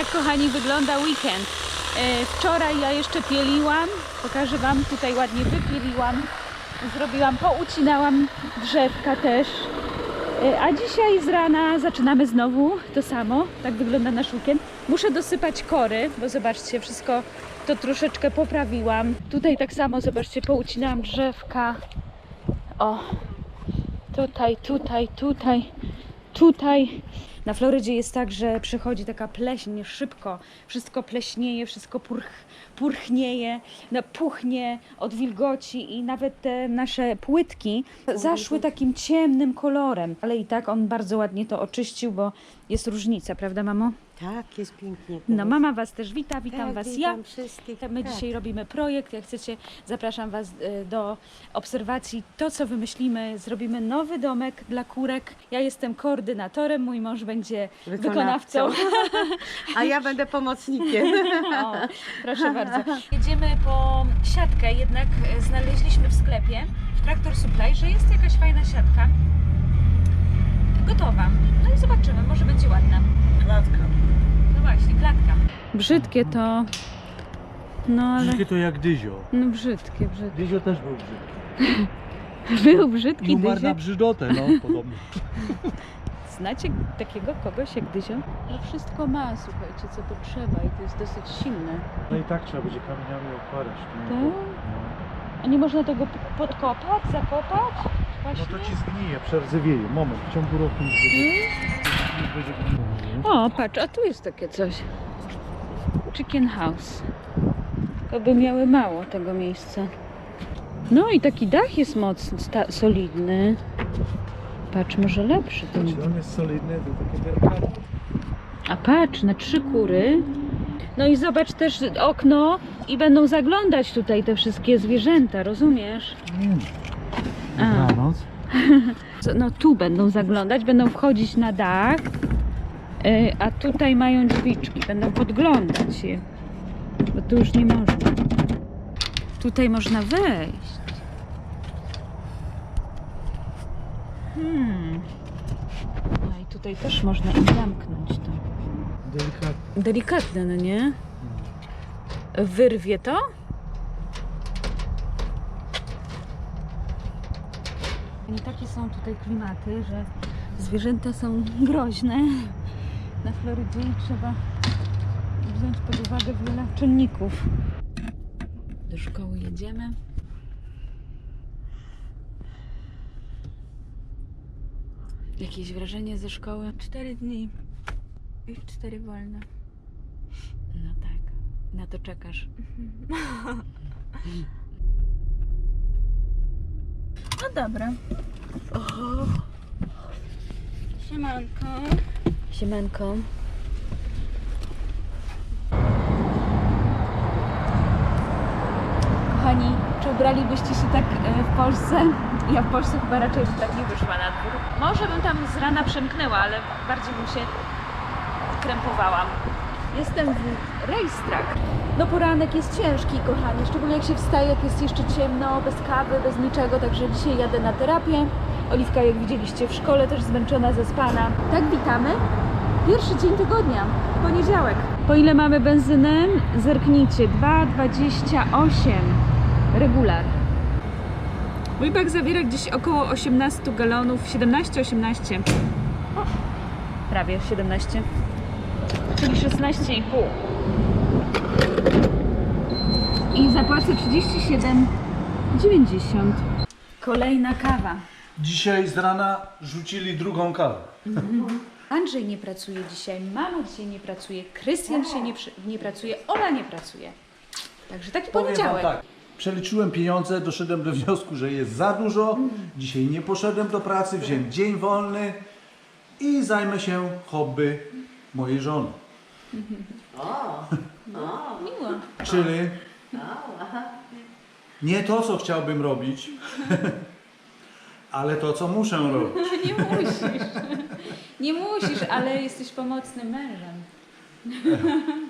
Tak, kochani, wygląda weekend. E, Wczoraj ja jeszcze pieliłam. Pokażę Wam, tutaj ładnie wypieliłam. Zrobiłam, poucinałam drzewka też. E, A dzisiaj z rana zaczynamy znowu to samo. Tak wygląda nasz weekend. Muszę dosypać kory, bo zobaczcie, wszystko to troszeczkę poprawiłam. Tutaj tak samo, zobaczcie, poucinałam drzewka. O, tutaj, tutaj, tutaj, tutaj. Na Florydzie jest tak, że przychodzi taka pleśń szybko. Wszystko pleśnieje, wszystko purch, purchnieje, no, puchnie od wilgoci i nawet te nasze płytki zaszły takim ciemnym kolorem. Ale i tak on bardzo ładnie to oczyścił, bo jest różnica, prawda mamo? Tak, jest pięknie. No mama Was też wita, witam tak, Was witam ja. wszystkich. My tak. dzisiaj robimy projekt. Jak chcecie, zapraszam Was y, do obserwacji. To, co wymyślimy, zrobimy nowy domek dla kurek. Ja jestem koordynatorem, mój mąż będzie wykonawcą. A ja będę pomocnikiem. O, proszę bardzo. Jedziemy po siatkę, jednak e, znaleźliśmy w sklepie, w Traktor Supply, że jest jakaś fajna siatka. Gotowa. No i zobaczymy, może będzie ładna. Klatka. No właśnie, klatka. Brzydkie to. No ale. Brzydkie to jak dyzio. No brzydkie, brzydkie. Dyzio też był brzydki. Był brzydki I umarł dyzio. na brzydotę, no podobnie. Znacie takiego kogoś jak Dyzio? No wszystko ma, słuchajcie, co potrzeba i to jest dosyć silne. No i tak trzeba będzie kamieniami okładać. Tak? A nie można tego podkopać, zakopać? No Właśnie? to ci zgnije, przerdzewieje. Moment, w ciągu roku będzie gniło. O, patrz, a tu jest takie coś. Chicken house. To by miały mało tego miejsca. No i taki dach jest mocny, solidny. Patrz, może lepszy ten. Czy on jest solidny, to takie delikatne. A patrz, na trzy kury. No i zobacz też okno i będą zaglądać tutaj te wszystkie zwierzęta, rozumiesz? A. Dobranoc. No tu będą zaglądać, będą wchodzić na dach, y, a tutaj mają drzwiczki, będą podglądać je. Bo tu już nie można. Tutaj można wejść. Hmm. No i tutaj też można im zamknąć to. Delikatnie. Delikatne, no nie? Wyrwie to? I takie są tutaj klimaty, że zwierzęta są groźne na Florydzie i trzeba wziąć pod uwagę wiele czynników. Do szkoły jedziemy. Jakieś wrażenie ze szkoły? Cztery dni. I cztery wolne. No tak. Na to czekasz. No dobra. Oho. Siemanko. Siemanko. Kochani, czy ubralibyście się tak e, w Polsce? Ja w Polsce chyba raczej bym tak nie wyszła na dwór. Może bym tam z rana przemknęła, ale bardziej bym się krępowałam. Jestem w rejstrak. No poranek jest ciężki, kochani, szczególnie jak się wstaje, jak jest jeszcze ciemno, bez kawy, bez niczego, także dzisiaj jadę na terapię. Oliwka, jak widzieliście, w szkole też zmęczona, zaspana. Tak, witamy. Pierwszy dzień tygodnia, poniedziałek. Po ile mamy benzynę? Zerknijcie, 2,28 regular. Mój bak zawiera gdzieś około 18 galonów, 17-18. Prawie 17 czyli 16,5. I zapłacę 37,90. Kolejna kawa. Dzisiaj z rana rzucili drugą kawę. Andrzej nie pracuje dzisiaj, mama dzisiaj nie pracuje, Krystian się nie, przy- nie pracuje, Ola nie pracuje. Także taki Powiem wam poniedziałek. tak. Przeliczyłem pieniądze, doszedłem do wniosku, że jest za dużo. Dzisiaj nie poszedłem do pracy, wziąłem dzień wolny i zajmę się hobby mojej żony. Miło. Czyli nie to, co chciałbym robić, ale to, co muszę robić. Nie musisz. Nie musisz, ale jesteś pomocnym mężem.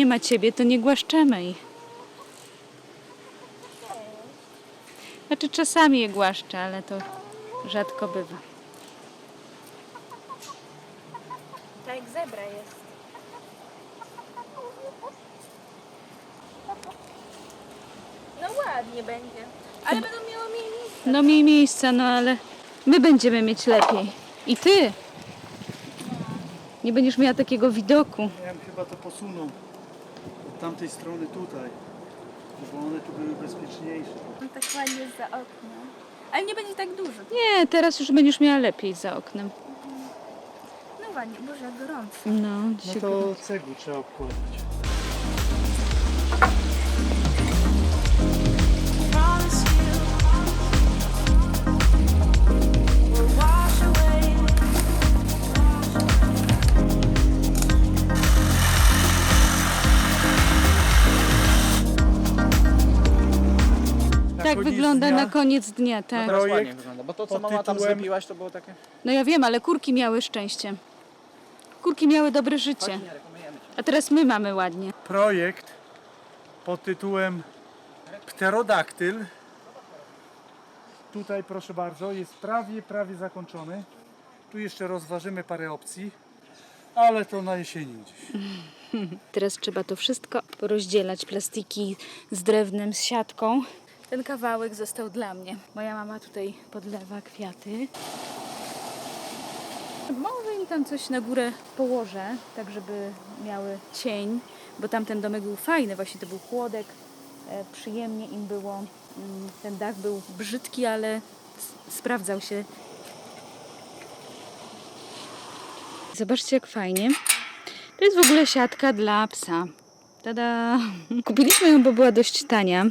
nie ma ciebie, to nie głaszczemy ich. Znaczy czasami je głaszczę, ale to rzadko bywa. Tak jak zebra jest. No ładnie będzie. Ale będą miało mniej miejsca. No miej miejsca, no ale my będziemy mieć lepiej. I ty. Nie będziesz miała takiego widoku. Ja bym chyba to posunął tamtej strony tutaj, bo one tu były bezpieczniejsze. No tak ładnie za oknem. Ale nie będzie tak dużo. Nie, teraz już będziesz miała lepiej za oknem. No ładnie, boże jak gorąco. No, No dzisiaj to cegły trzeba obkładać. Tak koniec wygląda dnia na koniec dnia, tak. Projekt ładnie wygląda, bo to co pod mama tam tytułem- zrobiłaś to było takie... No ja wiem, ale kurki miały szczęście. Kurki miały dobre życie. A teraz my mamy ładnie. Projekt pod tytułem Pterodaktyl. Tutaj proszę bardzo, jest prawie, prawie zakończony. Tu jeszcze rozważymy parę opcji, ale to na jesieni gdzieś. Teraz trzeba to wszystko porozdzielać. Plastiki z drewnem, z siatką. Ten kawałek został dla mnie. Moja mama tutaj podlewa kwiaty. Może im tam coś na górę położę, tak żeby miały cień, bo tamten domek był fajny, właśnie to był chłodek, e, przyjemnie im było. Mm, Ten dach był brzydki, ale sprawdzał się. Zobaczcie jak fajnie. To jest w ogóle siatka dla psa. Tada! Kupiliśmy ją, bo była dość tania.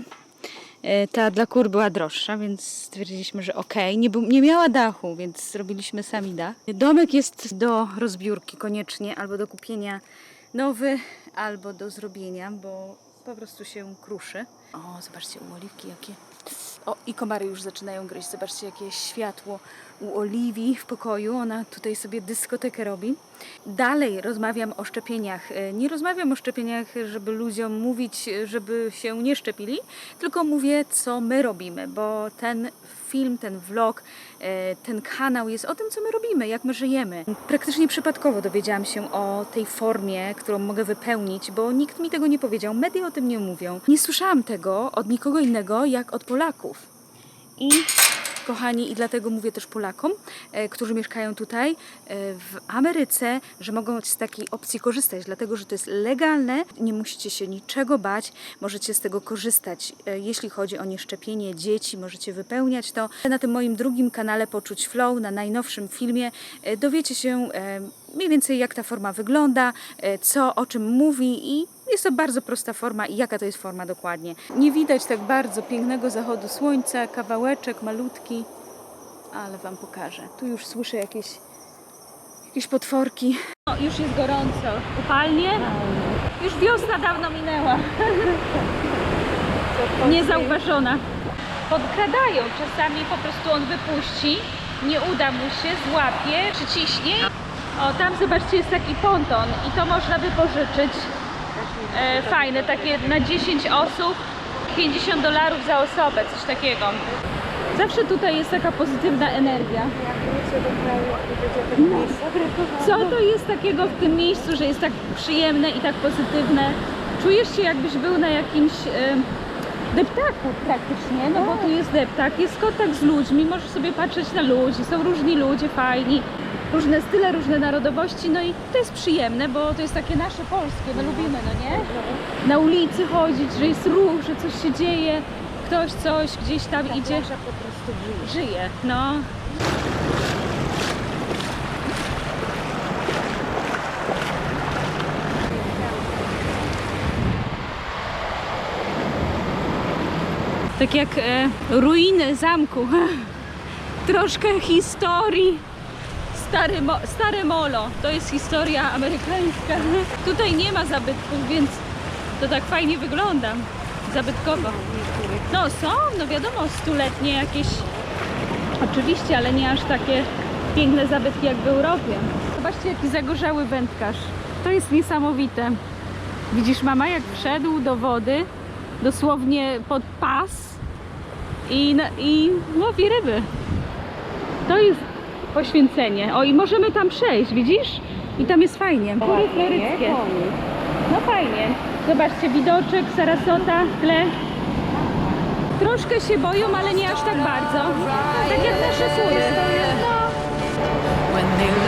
E, Ta dla kur była droższa, więc stwierdziliśmy, że okej. Nie, był- nie miała dachu, więc zrobiliśmy sami dach. Domek jest do rozbiórki koniecznie, albo do kupienia nowy, albo do zrobienia, bo po prostu się kruszy. O, zobaczcie u oliwki jakie. O, i komary już zaczynają gryźć. Zobaczcie, jakie światło u Oliwii w pokoju. Ona tutaj sobie dyskotekę robi. Dalej rozmawiam o szczepieniach. E, Nie rozmawiam o szczepieniach, żeby ludziom mówić, e, żeby się nie szczepili, tylko mówię, co my robimy, bo ten film, ten vlog, e, ten kanał jest o tym, co my robimy, jak my żyjemy. Praktycznie przypadkowo dowiedziałam się o tej formie, którą mogę wypełnić, bo nikt mi tego nie powiedział, media o tym nie mówią. Nie słyszałam tego od nikogo innego, jak od Polaków. I kochani, i dlatego mówię też Polakom, e, którzy mieszkają tutaj e, w Ameryce, że mogą z takiej opcji korzystać, dlatego że to jest legalne, nie musicie się niczego bać, możecie z tego korzystać. E, Jeśli chodzi o nieszczepienie dzieci, możecie wypełniać to. Na tym moim drugim kanale Poczuć Flow, na najnowszym filmie, dowiecie się mniej więcej jak ta forma wygląda, e, co o czym mówi i jest to bardzo prosta forma i jaka to jest forma dokładnie. Nie widać tak bardzo pięknego zachodu słońca, kawałeczek malutki, ale Wam pokażę. Tu już słyszę jakieś, jakieś potworki. O, już jest gorąco. Upalnie? Już wiosna dawno minęła. Niezauważona. Podkradają. Czasami po prostu on wypuści, nie uda mu się, złapie, przyciśnie. O, tam zobaczcie, jest taki ponton i to można wypożyczyć. E, fajne, takie na 10 osób, 50 dolarów za osobę, coś takiego. Zawsze tutaj jest taka pozytywna energia. Co to jest takiego w tym miejscu, że jest tak przyjemne i tak pozytywne? Czujesz się jakbyś był na jakimś e, deptaku praktycznie, no bo tu jest deptak, jest kontakt z ludźmi, możesz sobie patrzeć na ludzi, są różni ludzie fajni, różne style, różne narodowości, no i to jest przyjemne, bo to jest takie nasze polskie, my lubimy, no nie? Na ulicy chodzić, że jest ruch, że coś się dzieje, ktoś coś gdzieś tam idzie. po prostu żyje. Żyje, no. Tak jak e, ruiny zamku. Troszkę historii. Stary mo, stare molo. To jest historia amerykańska. Tutaj nie ma zabytków, więc to tak fajnie wygląda. Zabytkowo. No są, no wiadomo, stuletnie jakieś. Oczywiście, ale nie aż takie piękne zabytki jak w Europie. Zobaczcie, jaki zagorzały wędkarz. To jest niesamowite. Widzisz mama jak wszedł do wody, dosłownie pod pas i, i łowi ryby. To jest poświęcenie. O i możemy tam przejść, widzisz? I tam jest fajnie. Góry floryckie. No fajnie. Zobaczcie, widoczek, Sarasota, tle. Troszkę się boją, ale nie aż tak bardzo. Tak jak nasze góry. No. When they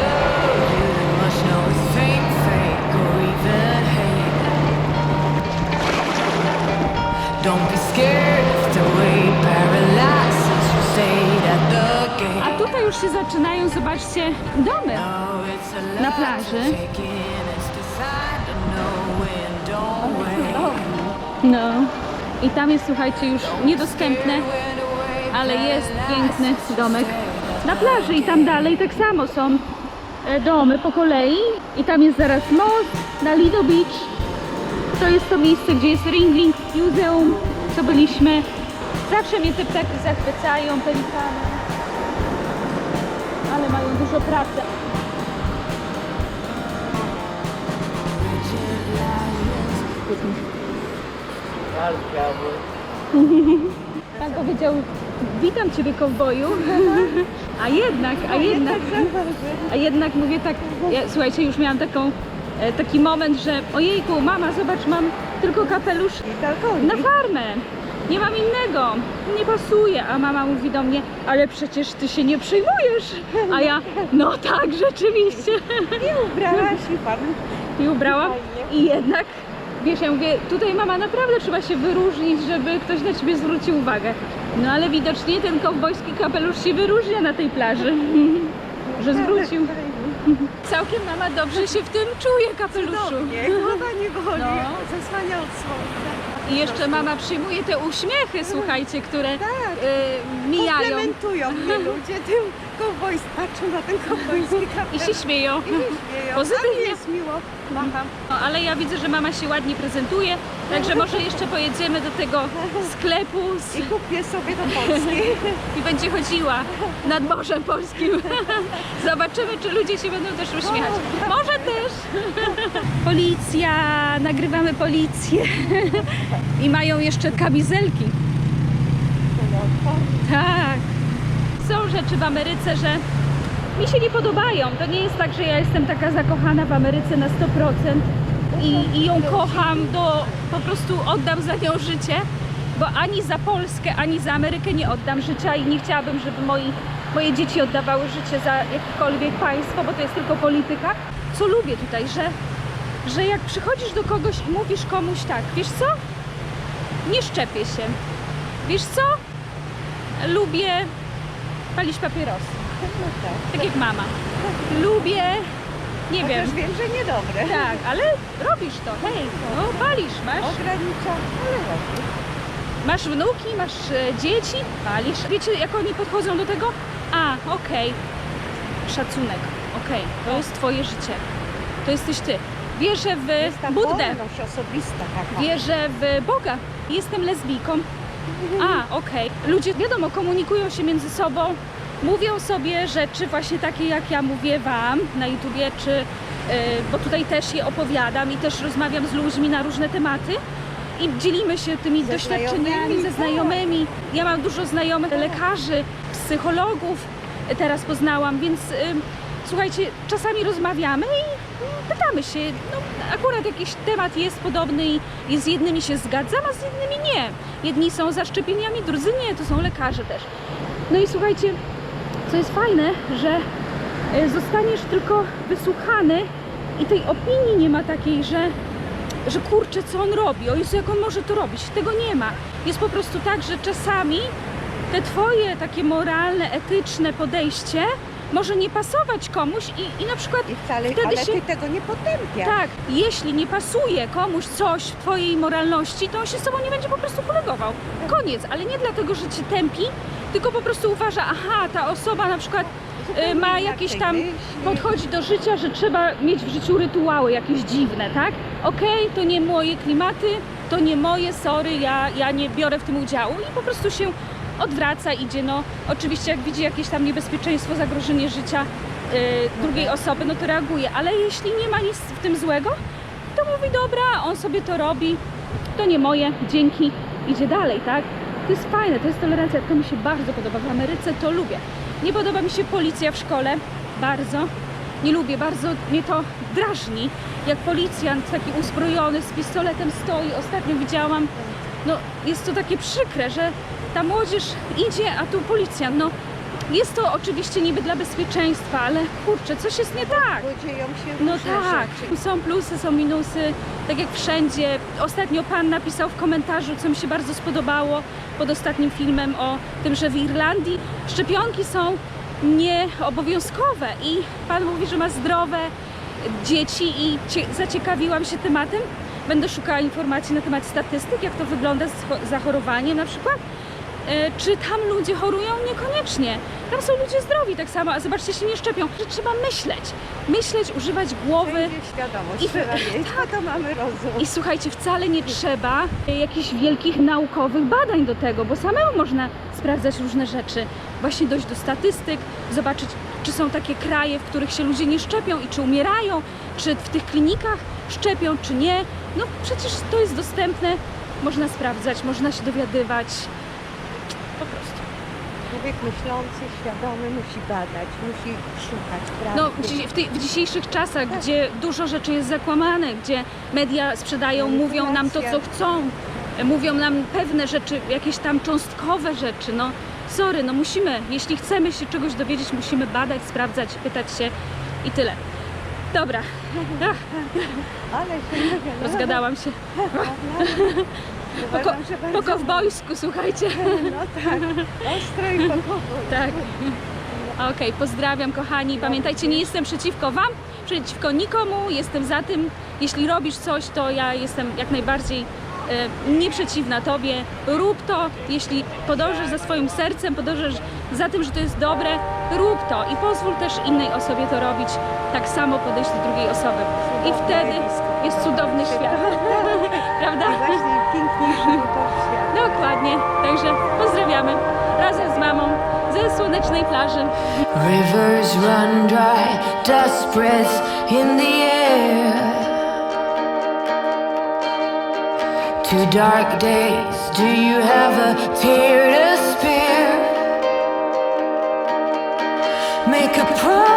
już się zaczynają, zobaczcie, domy. Na plaży. No. I tam jest, słuchajcie, już niedostępne, ale jest piękny domek na plaży i tam dalej tak samo są e, domy po kolei i tam jest zaraz most na Lido Beach. To jest to miejsce, gdzie jest Ringling Museum, co byliśmy. Zawsze mnie te ptaki zachwycają, pelikany. Dużo pracy. Pan powiedział, witam Ciebie kowboju, a jednak, a jednak, a jednak mówię tak, ja, słuchajcie, już miałam taką, e, taki moment, że ojejku, mama, zobacz, mam tylko kapelusz na farmę, nie mam innego, nie pasuje, a mama mówi do mnie, ale przecież Ty się nie przejmujesz, a ja, no tak, rzeczywiście. I ubrałaś i pan. I ubrałam i jednak, wiesz, ja mówię, tutaj mama naprawdę trzeba się wyróżnić, żeby ktoś na ciebie zwrócił uwagę. No ale widocznie ten kowbojski kapelusz się wyróżnia na tej plaży, że zwrócił. Całkiem mama dobrze się w tym czuje kapeluszu. Nie, głowa nie boli, No. zasłania od słońca. I jeszcze mama przyjmuje te uśmiechy, słuchajcie, które Tak. y, mijają Komplementują mnie ludzie tym kowbojs, patrzą na ten kowbojski i kapelusz. się śmieją. I się śmieją. Pozytywnie. A mi jest miło. Macham. No, ale ja widzę, że mama się ładnie prezentuje, także może jeszcze pojedziemy do tego sklepu z I kupię sobie do Polski. i będzie chodziła nad Morzem Polskim. Zobaczymy, czy ludzie się będą też uśmiechać. Może też. Policja, nagrywamy policję. I mają jeszcze kamizelki. Tak. Są rzeczy w Ameryce, że mi się nie podobają. To nie jest tak, że ja jestem taka zakochana w Ameryce na 100% i, i ją kocham do, po prostu oddam za nią życie, bo ani za Polskę, ani za Amerykę nie oddam życia i nie chciałabym, żeby moi, moje dzieci oddawały życie za jakiekolwiek państwo, bo to jest tylko polityka. Co lubię tutaj, że, że jak przychodzisz do kogoś i mówisz komuś tak, wiesz co? Nie szczepię się. Wiesz co? Lubię palić papierosy. Tak jak mama. Lubię, nie wiem, Chociaż wiem, że niedobre. tak, ale robisz to, hej, no palisz, masz, Ogranicza, ale robię. masz wnuki, masz e, dzieci, palisz. Wiecie, jak oni podchodzą do tego? A, okej, szacunek, okej, to jest twoje życie, to jesteś ty. Wierzę w Buddę, wolność osobista taka. wierzę w Boga, jestem lesbijką. A, okej. Ludzie, wiadomo, komunikują się między sobą, mówią sobie rzeczy właśnie takie, jak ja mówię Wam na YouTubie, czy, yy, bo tutaj też je opowiadam i też rozmawiam z ludźmi na różne tematy i dzielimy się tymi Ze doświadczeniami znajomymi, ze tak. znajomymi. Ja mam dużo znajomych lekarzy, psychologów teraz poznałam, więc y, słuchajcie, czasami rozmawiamy i pytamy się, no akurat jakiś temat jest podobny i, z jednymi się zgadzam, a z innymi nie. Jedni są za szczepieniami, drudzy nie, to są lekarze też. No i słuchajcie, co jest fajne, że y, zostaniesz tylko wysłuchany i tej opinii nie ma takiej, że że kurczę, co on robi, o Jezu, jak on może to robić. Tego nie ma. Jest po prostu tak, że czasami te twoje takie moralne, etyczne podejście może nie pasować komuś i, i na przykład I wcale, wtedy ale się... ty tego nie potępiasz. Tak, jeśli nie pasuje komuś coś w twojej moralności, to on się z tobą nie będzie po prostu kolegował. Koniec, ale nie dlatego, że cię tępi, tylko po prostu uważa, aha, ta osoba na przykład y, ma jakieś tam, podchodzi do życia, że trzeba mieć w życiu rytuały jakieś dziwne, tak? Okej, to nie moje klimaty, to nie moje, sorry, ja, ja nie biorę w tym udziału i po prostu się odwraca, idzie, no oczywiście jak widzi jakieś tam niebezpieczeństwo, zagrożenie życia y, drugiej osoby, no to reaguje, ale jeśli nie ma nic w tym złego, To mówi, dobra, on sobie to robi, to nie moje, dzięki, idzie dalej, tak? To jest fajne, to jest tolerancja, to mi się bardzo podoba w Ameryce, to lubię. Nie podoba mi się policja w szkole, bardzo. Nie lubię, bardzo mnie to drażni, jak policjant taki uzbrojony z pistoletem stoi. Ostatnio widziałam, no jest to takie przykre, że ta młodzież idzie, a tu policjant, no jest to oczywiście niby dla bezpieczeństwa, ale kurczę, coś jest nie tak. Bo dzieją się No różne tak, rzeczy. są plusy, są minusy, tak jak wszędzie. Ostatnio pan napisał w komentarzu, co mi się bardzo spodobało pod ostatnim filmem o tym, że w Irlandii szczepionki są nieobowiązkowe i pan mówi, że ma zdrowe dzieci i cie, zaciekawiłam się tematem. Będę szukała informacji na temat statystyk, jak to wygląda z cho- zachorowaniem na przykład. E, Czy tam ludzie chorują? Niekoniecznie. Tam są ludzie zdrowi tak samo, a zobaczcie, się nie szczepią. Że trzeba myśleć. Myśleć, używać głowy. Świadomość, I- trzeba mieć, bo to mamy rozum. I słuchajcie, wcale nie trzeba jakichś wielkich naukowych badań do tego, bo samemu można sprawdzać różne rzeczy. Właśnie dojść do statystyk, zobaczyć, czy są takie kraje, w których się ludzie nie szczepią i czy umierają, czy w tych klinikach szczepią, czy nie. No przecież to jest dostępne, można sprawdzać, można się dowiadywać. Po prostu. Człowiek myślący, świadomy musi badać, musi szukać No, prawdy. dzi- w, tej, w dzisiejszych czasach, gdzie dużo rzeczy jest zakłamane, gdzie media sprzedają, mówią nam to, co chcą, e, mówią nam pewne rzeczy, jakieś tam cząstkowe rzeczy, no sorry, no musimy, jeśli chcemy się czegoś dowiedzieć, musimy badać, sprawdzać, pytać się i tyle. Dobra, Ach, Ale się rozgadałam się. Po, ko- Uważam, po bardzo... kowbojsku, słuchajcie. No tak, ostro i po kowbojsku. Tak. Okej, pozdrawiam kochani. Pamiętajcie, nie jestem przeciwko Wam, przeciwko nikomu. Jestem za tym, jeśli robisz coś, to ja jestem jak najbardziej e, nieprzeciwna Tobie. Rób to, jeśli podążasz za swoim sercem, podążasz za tym, że to jest dobre, rób to i pozwól też innej osobie to robić. Tak samo podejść do drugiej osoby. I wtedy jest cudowny świat. Prawda? I właśnie piękniejszy był to świat. Dokładnie. Także pozdrawiamy razem z mamą ze słonecznej plaży. Rivers run dry, dust spreads in the air. Two dark days, do you have a tear to spare? Make a promise,